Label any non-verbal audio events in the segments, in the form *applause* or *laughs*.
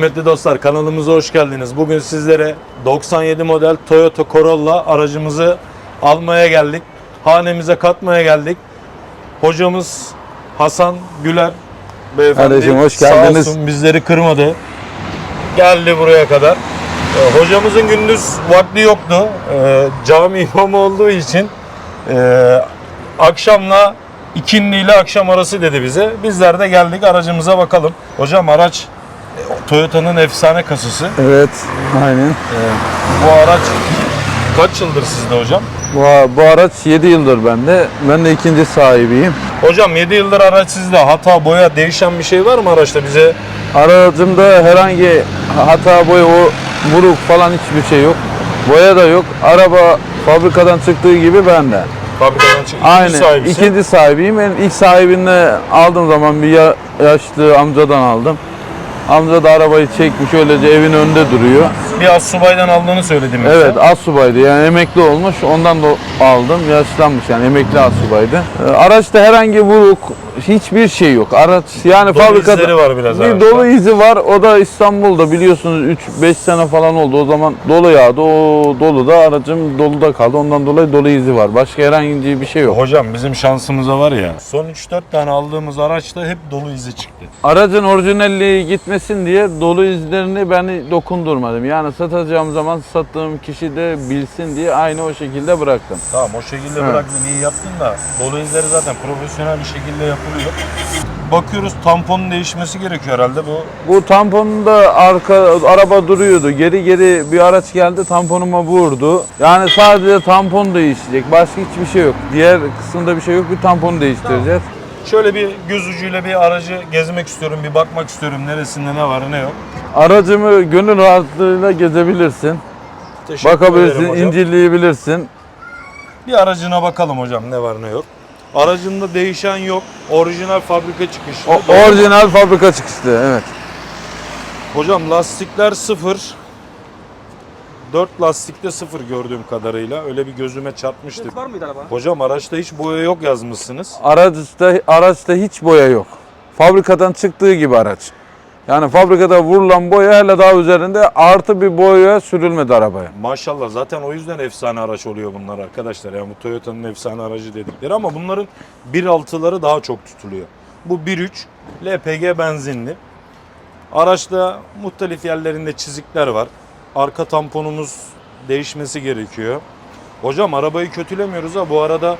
Kıymetli dostlar kanalımıza hoş geldiniz. Bugün sizlere 97 model Toyota Corolla aracımızı almaya geldik. Hanemize katmaya geldik. Hocamız Hasan Güler beyefendi Kardeşim, hoş sağ geldiniz. olsun bizleri kırmadı. Geldi buraya kadar. Ee, Hocamızın gündüz vakti yoktu. Ee, Cami *laughs* imamı olduğu için e, akşamla ikindi ile akşam arası dedi bize. Bizler de geldik aracımıza bakalım. Hocam araç Toyota'nın efsane kasası. Evet, aynen. Bu araç kaç yıldır sizde hocam? Bu, bu araç 7 yıldır bende. Ben de ikinci sahibiyim. Hocam 7 yıldır araç sizde. Hata, boya değişen bir şey var mı araçta bize? Aracımda herhangi hata boya o vuruk falan hiçbir şey yok. Boya da yok. Araba fabrikadan çıktığı gibi bende. Fabrikadan çık. İkinci Aynen. sahibisin. İkinci sahibiyim. Ben ilk sahibini aldığım zaman bir ya- yaşlı amcadan aldım. Amca da arabayı çekmiş öylece evin önünde duruyor. Bir az subaydan aldığını söyledim. Evet az subaydı yani emekli olmuş ondan da aldım yaşlanmış yani emekli az subaydı. Ee, Araçta herhangi vuruk hiçbir şey yok. Araç yani Dolu fabrikada izleri var biraz bir araçta. dolu izi var. O da İstanbul'da biliyorsunuz 3-5 sene falan oldu. O zaman dolu yağdı. O dolu da aracım doluda kaldı. Ondan dolayı dolu izi var. Başka herhangi bir şey yok. Hocam bizim şansımıza var ya. Son 3-4 tane aldığımız araçta hep dolu izi çıktı. Aracın orijinalliği gitmesin diye dolu izlerini ben dokundurmadım. Yani satacağım zaman sattığım kişi de bilsin diye aynı o şekilde bıraktım. Tamam o şekilde Evet. bıraktın iyi yaptın da dolu izleri zaten profesyonel bir şekilde yapılıyor. Bakıyoruz tamponun değişmesi gerekiyor herhalde bu. Bu tamponunda arka araba duruyordu. Geri geri bir araç geldi tamponuma vurdu. Yani sadece tampon değişecek. Başka hiçbir şey yok. Diğer kısımda bir şey yok. Bir tamponu değiştireceğiz. Şöyle bir göz ucuyla bir aracı gezmek istiyorum, bir bakmak istiyorum neresinde ne var ne yok. Aracımı gönül rahatlığıyla gezebilirsin. Teşekkür Bakabilirsin, ederim hocam. inceleyebilirsin. Bir aracına bakalım hocam ne var ne yok. Aracında değişen yok. Orijinal fabrika çıkışlı. O, Doğru orijinal fabrika çıkışlı. Evet. Hocam lastikler sıfır. 4 lastikte sıfır gördüğüm kadarıyla. Öyle bir gözüme çarpmıştı. Var mıydı araba? Hocam araçta hiç boya yok yazmışsınız. Araçta araçta hiç boya yok. Fabrikadan çıktığı gibi araç. Yani fabrikada vurulan boya hele daha üzerinde artı bir boya sürülmedi arabaya. Maşallah zaten o yüzden efsane araç oluyor bunlar arkadaşlar. Yani bu Toyota'nın efsane aracı dedikleri ama bunların 1.6'ları daha çok tutuluyor. Bu 1.3 LPG benzinli. Araçta muhtelif yerlerinde çizikler var. Arka tamponumuz değişmesi gerekiyor. Hocam arabayı kötülemiyoruz ha bu arada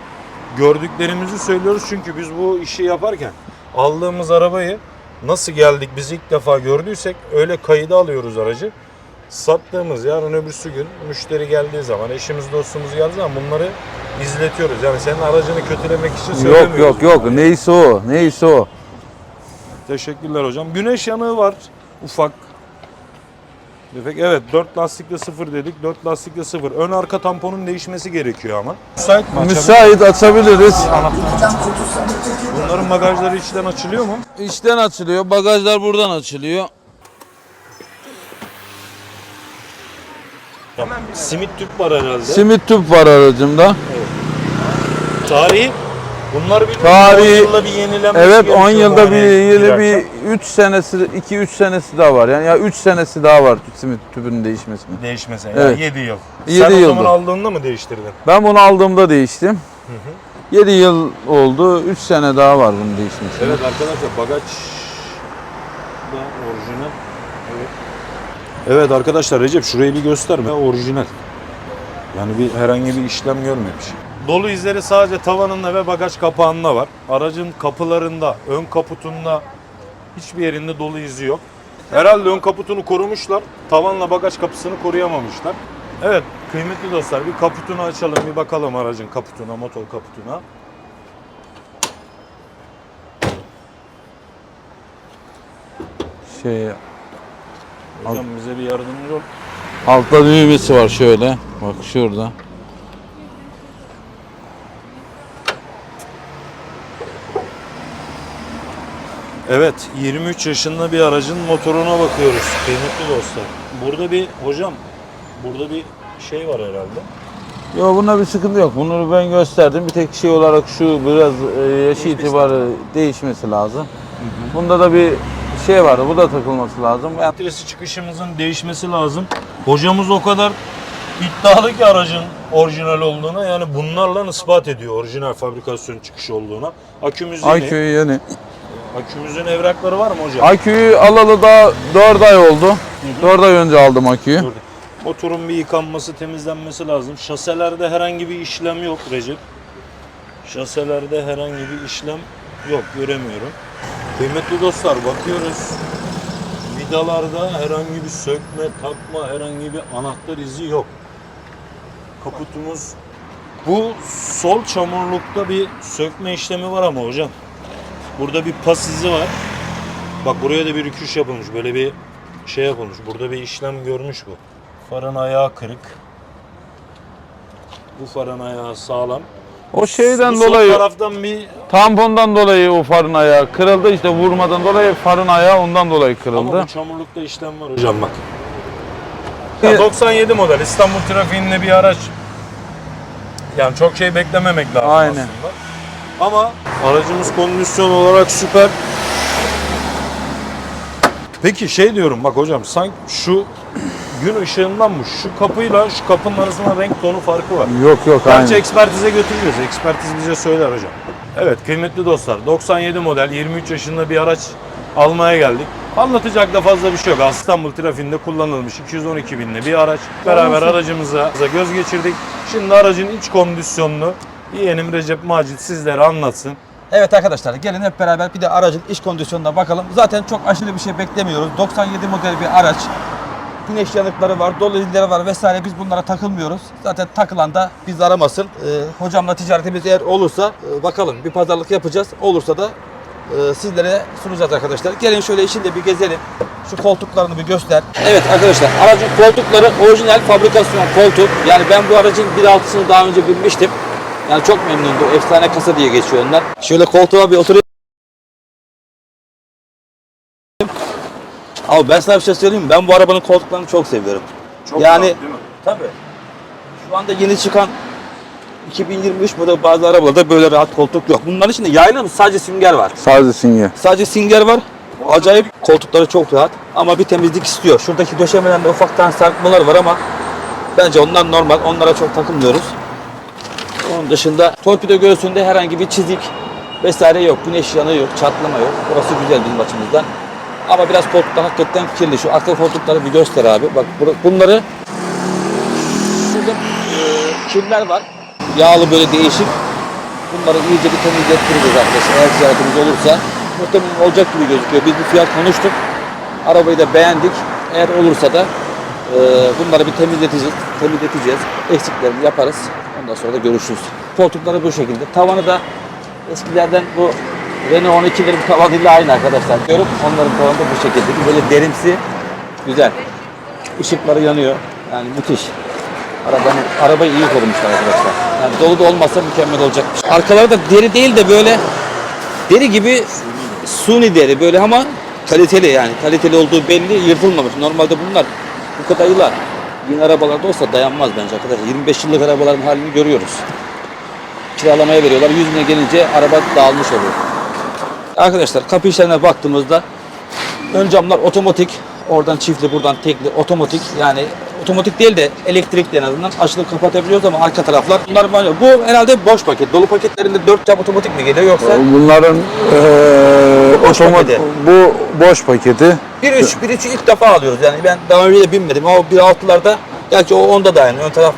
gördüklerimizi söylüyoruz çünkü biz bu işi yaparken aldığımız arabayı nasıl geldik biz ilk defa gördüysek öyle kayıda alıyoruz aracı. Sattığımız yarın öbürsü gün müşteri geldiği zaman eşimiz dostumuz geldiği zaman bunları izletiyoruz. Yani senin aracını kötülemek için Yok söylemiyoruz. yok yok bunları. neyse o neyse o. Teşekkürler hocam. Güneş yanığı var ufak. Tefek evet 4 lastikle 0 dedik. 4 lastikle 0. Ön arka tamponun değişmesi gerekiyor ama. Müsait mi? Müsait açabiliriz. Bunların bagajları içten açılıyor mu? İçten açılıyor. Bagajlar buradan açılıyor. Simit tüp var herhalde. Simit tüp var aracımda. Tarihi? Bunlar bir Tarihi- 10 yılda bir yenilenmesi Evet 10 gerekiyor yılda bu bir hani yeni girerken. bir 3 senesi 2 3 senesi daha var. Yani ya 3 senesi daha var simit tüpünün değişmesine. Değişmesi. Evet. Yani 7 yıl. Yedi Sen o yılda. zaman aldığında mı değiştirdin? Ben bunu aldığımda değiştim. 7 yıl oldu. 3 sene daha var bunun değişmesine. Evet arkadaşlar bagaj da orijinal. Evet. Evet arkadaşlar Recep şurayı bir gösterme. Orijinal. Yani bir herhangi bir işlem görmemiş. Dolu izleri sadece tavanında ve bagaj kapağında var. Aracın kapılarında, ön kaputunda hiçbir yerinde dolu izi yok. Herhalde ön kaputunu korumuşlar. Tavanla bagaj kapısını koruyamamışlar. Evet kıymetli dostlar bir kaputunu açalım bir bakalım aracın kaputuna, motor kaputuna. Şey Hocam bize bir yardımcı ol. altta düğmesi var şöyle. Bak şurada. Evet, 23 yaşında bir aracın motoruna bakıyoruz kıymetli dostlar. Burada bir hocam, burada bir şey var herhalde. Yok bunda bir sıkıntı yok. Bunu ben gösterdim. Bir tek şey olarak şu biraz e, yaşı itibarı değişmesi lazım. Bunda da bir şey var. Bu da takılması lazım. Filtresi çıkışımızın değişmesi lazım. Hocamız o kadar iddialı ki aracın orijinal olduğuna yani bunlarla ispat ediyor orijinal fabrikasyon çıkışı olduğuna. Akümüz yeni. Akü yeni. Akümüzün evrakları var mı hocam? Aküyü alalı da 4 ay oldu. 4 ay önce aldım aküyü. Dur. Motorun bir yıkanması, temizlenmesi lazım. Şaselerde herhangi bir işlem yok Recep. Şaselerde herhangi bir işlem yok, göremiyorum. Kıymetli dostlar bakıyoruz. Vidalarda herhangi bir sökme, takma, herhangi bir anahtar izi yok. Kaputumuz bu sol çamurlukta bir sökme işlemi var ama hocam. Burada bir pas izi var. Bak buraya da bir rüküş yapılmış. Böyle bir şey yapılmış. Burada bir işlem görmüş bu. Farın ayağı kırık. Bu farın ayağı sağlam. O şeyden Bu sol dolayı taraftan bir tampondan dolayı o farın ayağı kırıldı. İşte vurmadan dolayı farın ayağı ondan dolayı ama kırıldı. bu çamurlukta işlem var hocam bak. Ya 97 model İstanbul trafiğinde bir araç. Yani çok şey beklememek lazım Aynen. aslında. Ama aracımız kondisyon olarak süper. Peki şey diyorum bak hocam sanki şu gün ışığından mı şu kapıyla şu kapının arasında renk tonu farkı var. Yok yok Gerçi aynı. ekspertize götüreceğiz. Ekspertiz bize söyler hocam. Evet kıymetli dostlar 97 model 23 yaşında bir araç almaya geldik. Anlatacak da fazla bir şey yok. İstanbul trafiğinde kullanılmış 212 binli bir araç. Beraber aracımıza göz geçirdik. Şimdi aracın iç kondisyonunu yeğenim Recep Macit sizlere anlatsın. Evet arkadaşlar gelin hep beraber bir de aracın iç kondisyonuna bakalım. Zaten çok aşırı bir şey beklemiyoruz. 97 model bir araç. Güneş yanıkları var, dolu izleri var vesaire biz bunlara takılmıyoruz. Zaten takılan da biz aramasın. Ee, hocamla ticaretimiz eğer olursa e, bakalım bir pazarlık yapacağız. Olursa da e, sizlere sunacağız arkadaşlar. Gelin şöyle içinde bir gezelim. Şu koltuklarını bir göster. Evet arkadaşlar aracın koltukları orijinal fabrikasyon koltuk. Yani ben bu aracın 1.6'sını daha önce binmiştim. Yani çok memnundum. Efsane kasa diye geçiyor onlar. Şöyle koltuğa bir oturayım. Abi ben sana bir şey söyleyeyim mi? Ben bu arabanın koltuklarını çok seviyorum. yani değil mi? tabii. Şu anda yeni çıkan 2023 model bazı arabalarda böyle rahat koltuk yok. Bunların içinde yaylı mı? Sadece sünger var. Sadece sinye. Sadece sünger var. Acayip koltukları çok rahat ama bir temizlik istiyor. Şuradaki döşemelerde ufaktan sarkmalar var ama bence onlar normal. Onlara çok takılmıyoruz. Onun dışında torpido göğsünde herhangi bir çizik vesaire yok. Güneş yanığı yok, çatlama yok. Burası güzel bizim açımızdan. Ama biraz koltuklar hakikaten kirli. Şu arka koltukları bir göster abi. Bak bunları şurada e, kirler var. Yağlı böyle değişik. Bunları iyice bir temizlettireceğiz arkadaşlar. Eğer ziyaretimiz olursa muhtemelen olacak gibi gözüküyor. Biz bir fiyat konuştuk. Arabayı da beğendik. Eğer olursa da e, bunları bir temizleteceğiz. Temizleteceğiz. Eksiklerini yaparız. Ondan sonra da görüşürüz. Koltukları bu şekilde. Tavanı da eskilerden bu Renault 12'lerin tavanıyla aynı arkadaşlar. Görüp onların tavanı da bu şekilde. Böyle derimsi. Güzel. Işıkları yanıyor. Yani müthiş. Arabanın, arabayı iyi korumuşlar arkadaşlar. Yani dolu da olmasa mükemmel olacakmış. Arkaları da deri değil de böyle deri gibi suni deri böyle ama kaliteli yani. Kaliteli olduğu belli yırtılmamış. Normalde bunlar bu kadar yıllar yeni arabalarda olsa dayanmaz bence arkadaşlar. 25 yıllık arabaların halini görüyoruz. Kiralamaya veriyorlar. 100 bine gelince araba dağılmış oluyor. Arkadaşlar kapı işlerine baktığımızda ön camlar otomatik. Oradan çiftli, buradan tekli, otomatik. Yani otomatik değil de elektrikli en azından açılıp kapatabiliyoruz ama arka taraflar bunlar manuel. Bu herhalde boş paket. Dolu paketlerinde 4 cam otomatik mi geliyor yoksa? Bunların eee Boş otomat paketi. bu boş paketi. 1.3, 1.3'ü ilk defa alıyoruz. Yani ben daha önce de binmedim ama 1.6'larda gerçi o onda dayanıyor. Ön taraf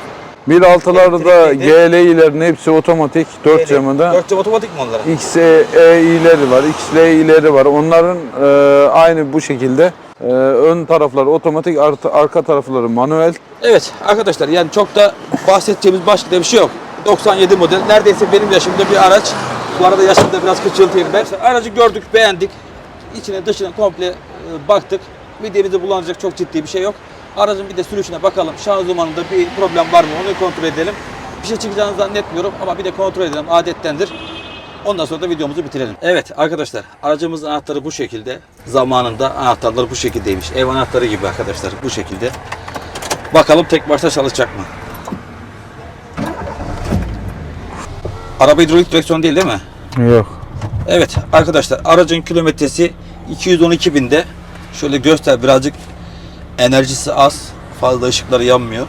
1.6'larda Elektrikliydi. GLİ'lerin hepsi otomatik 4 camında. 4 cam otomatik mi onlara? XE'leri var, XL'leri var. Onların eee, aynı bu şekilde. Eee, ön tarafları otomatik, artı, arka tarafları manuel. Evet arkadaşlar yani çok da bahsedeceğimiz başka bir şey yok. 97 model neredeyse benim yaşımda bir araç. Bu arada yaşımda biraz küçülteyim ben. Aracı gördük, beğendik. İçine dışına komple e, baktık. Midemizde bulanacak çok ciddi bir şey yok. Aracın bir de sürüşüne bakalım. Şanzımanında bir problem var mı onu kontrol edelim. Bir şey çıkacağını zannetmiyorum ama bir de kontrol edelim. Adettendir. Ondan sonra da videomuzu bitirelim. Evet arkadaşlar aracımızın anahtarı bu şekilde. Zamanında anahtarları bu şekildeymiş. Ev anahtarı gibi arkadaşlar bu şekilde. Bakalım tek başına çalışacak mı? Araba hidrolik direksiyon değil değil mi? Yok. Evet arkadaşlar aracın kilometresi 212 binde şöyle göster birazcık enerjisi az. Fazla ışıkları yanmıyor.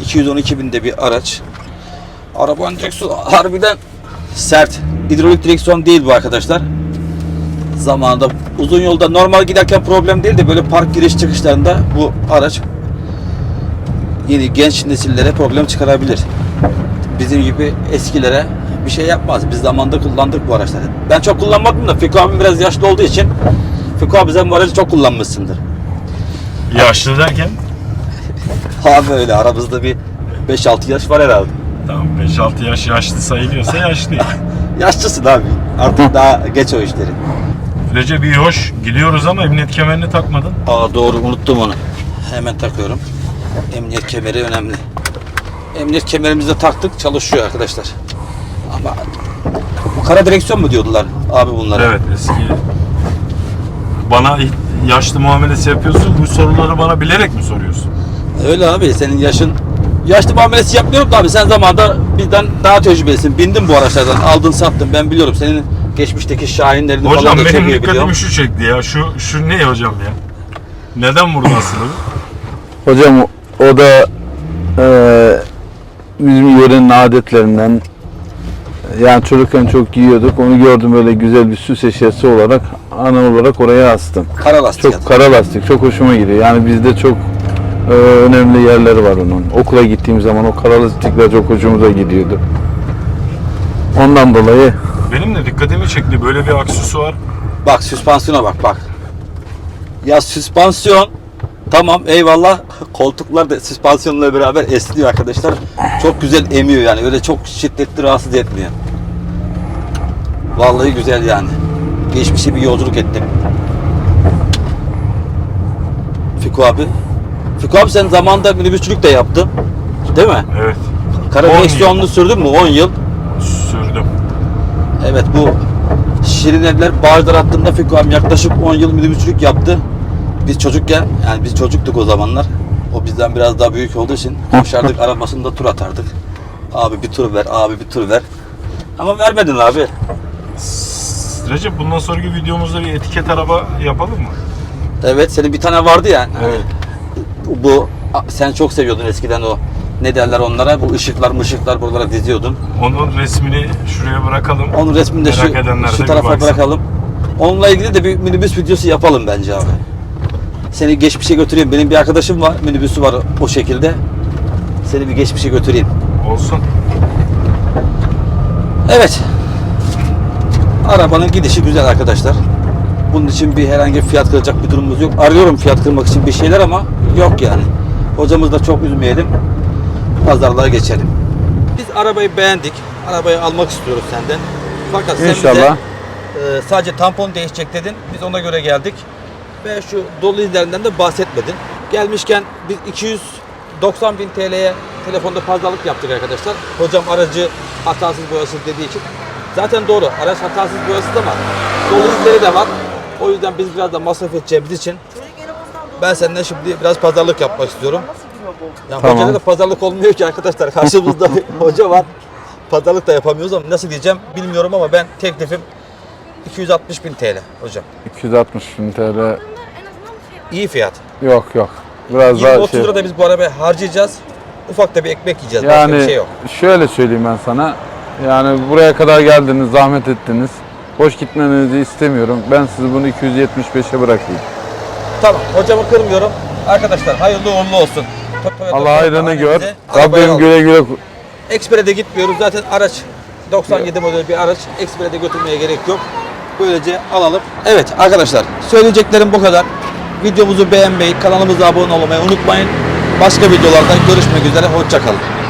212 binde bir araç. Arabanın direksiyonu harbiden sert. Hidrolik direksiyon değil bu arkadaşlar. Zamanında uzun yolda normal giderken problem değil de böyle park giriş çıkışlarında bu araç yeni genç nesillere problem çıkarabilir. Bizim gibi eskilere bir şey yapmaz. Biz zamanda kullandık bu araçları. Ben çok kullanmadım da Fiko abim biraz yaşlı olduğu için Fiko abi sen bu aracı çok kullanmışsındır. Yaşlı derken *laughs* Abi öyle aramızda bir 5-6 yaş var herhalde. tamam 5-6 yaş yaşlı sayılıyorsa yaşlı. *laughs* Yaşlısın abi. Artık daha geç o işleri. Recep iyi hoş gidiyoruz ama emniyet kemerini takmadın. Aa doğru unuttum onu. Hemen takıyorum. Emniyet kemeri önemli. Emniyet kemerimizi de taktık çalışıyor arkadaşlar. Ama bu kara direksiyon mu diyordular abi bunlara? Evet eski. Bana yaşlı muamelesi yapıyorsun. Bu soruları bana bilerek mi soruyorsun? Öyle abi senin yaşın yaşlı muamelesi yapmıyorum da abi sen zamanında bizden daha tecrübelisin. Bindin bu araçlardan aldın sattın ben biliyorum. Senin geçmişteki şahinlerini Hocam falan da benim iyi biliyorum. dikkatimi şu çekti ya. Şu şu ne hocam ya? Neden burada asılı? Hocam o- o da eee, bizim yörenin adetlerinden yani çocukken çok giyiyorduk. Onu gördüm böyle güzel bir süs eşyası olarak ana olarak oraya astım. Kara lastik Çok adam. kara lastik çok hoşuma gidiyor. Yani bizde çok eee, önemli yerleri var onun. Okula gittiğim zaman o kara lastikler çok hoşumuza gidiyordu. Ondan dolayı Benim de dikkatimi çekti. Böyle bir aksesuar. Bak süspansiyona bak bak. Ya süspansiyon tamam eyvallah. Koltuklar da süspansiyonla beraber esniyor arkadaşlar. Çok güzel emiyor yani. Öyle çok şiddetli rahatsız etmiyor. Vallahi güzel yani. Geçmişe bir yolculuk ettim. Fiko abi. Fiko abi sen zamanında minibüsçülük de yaptın. Değil mi? Evet. Kara 10 direksiyonlu sürdün mü? 10 yıl. Sürdüm. Evet bu Şirin Evler Bağcılar hattında Fiko abi yaklaşık 10 yıl minibüsçülük yaptı. Biz çocukken yani biz çocuktuk o zamanlar. O bizden biraz daha büyük olduğu için koşardık arabasında tur atardık. Abi bir tur ver, abi bir tur ver. Ama vermedin abi. Recep bundan sonraki videomuzda bir etiket araba yapalım mı? Evet senin bir tane vardı ya. Evet. Bu sen çok seviyordun eskiden o ne derler onlara bu ışıklar mışıklar buralara diziyordun. Onun resmini şuraya bırakalım. Onun resmini de şu, şu tarafa bırakalım. Onunla ilgili de bir minibüs videosu yapalım bence abi. Seni geçmişe götüreyim. Benim bir arkadaşım var, minibüsü var o şekilde. Seni bir geçmişe götüreyim. Olsun. Evet. Arabanın gidişi güzel arkadaşlar. Bunun için bir herhangi fiyat kıracak bir durumumuz yok. Arıyorum fiyat kırmak için bir şeyler ama yok yani. Hocamızı da çok üzmeyelim. Pazarlığa geçelim. Biz arabayı beğendik. Arabayı almak istiyoruz senden. Fakat sen bize İnşallah. e, sadece tampon değişecek dedin. Biz ona göre geldik. Ve şu dolu izlerinden de bahsetmedin. Gelmişken biz 290 bin TL'ye telefonda pazarlık yaptık arkadaşlar. Hocam aracı hatasız boyasız dediği için. Zaten doğru. Araç hatasız boyasız ama dolu izleri de var. O yüzden biz biraz da masraf edeceğimiz için ben senden şimdi biraz pazarlık yapmak istiyorum. Ya Tamam. hocayla da pazarlık olmuyor ki arkadaşlar. Karşımızda *laughs* hoca var. Pazarlık da yapamıyoruz ama nasıl diyeceğim bilmiyorum ama ben teklifim 260 bin TL hocam. 260 bin TL İyi fiyat. yok yok. Biraz 20-30 daha şey. lira da biz bu arabaya harcayacağız. Ufak da bir ekmek yiyeceğiz. Başka Yani bir şey yok. şöyle söyleyeyim ben sana. Yani buraya kadar geldiniz, zahmet ettiniz. Boş gitmenizi istemiyorum. Ben sizi bunu 275'e bırakayım. Tamam hocamı kırmıyorum. Arkadaşlar hayırlı uğurlu olsun. Toyota Allah hayrını gör. hanemize arabayı Rabbim aldık. güle güle Ekspre'de gitmiyoruz. Zaten araç 97 model bir araç. Ekspre'de götürmeye gerek yok. Böylece alalım. Evet arkadaşlar söyleyeceklerim bu kadar. Videomuzu beğenmeyi, kanalımıza abone olmayı unutmayın. Başka videolarda görüşmek üzere. Hoşçakalın.